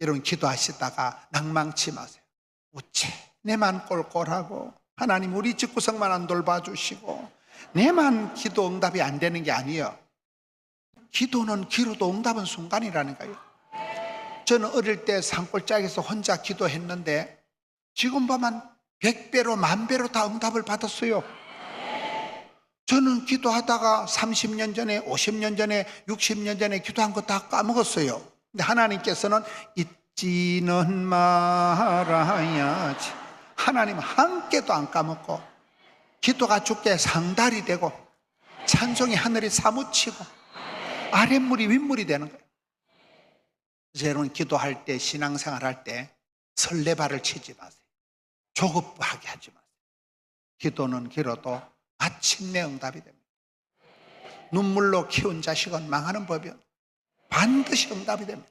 여러분 기도하시다가 낭망치 마세요. 우체 내만 꼴꼴하고 하나님 우리 집구석만 안 돌봐주시고 내만 기도 응답이 안 되는 게 아니에요. 기도는 기로도 응답은 순간이라니까요. 저는 어릴 때 산골짜기에서 혼자 기도했는데 지금 보면 백배로 만 배로 다 응답을 받았어요. 저는 기도하다가 30년 전에, 50년 전에, 60년 전에 기도한 거 다 까먹었어요. 근데 하나님께서는 잊지는 말아야지. 하나님 한 개도 안 까먹고 기도가 주께 상달이 되고 찬송이 하늘이 사무치고 아랫물이 윗물이 되는 거예요. 여러분 기도할 때 신앙생활 할 때 설레발을 치지 마세요. 조급하게 하지 마세요. 기도는 길어도 마침내 응답이 됩니다. 눈물로 키운 자식은 망하는 법이요. 반드시 응답이 됩니다.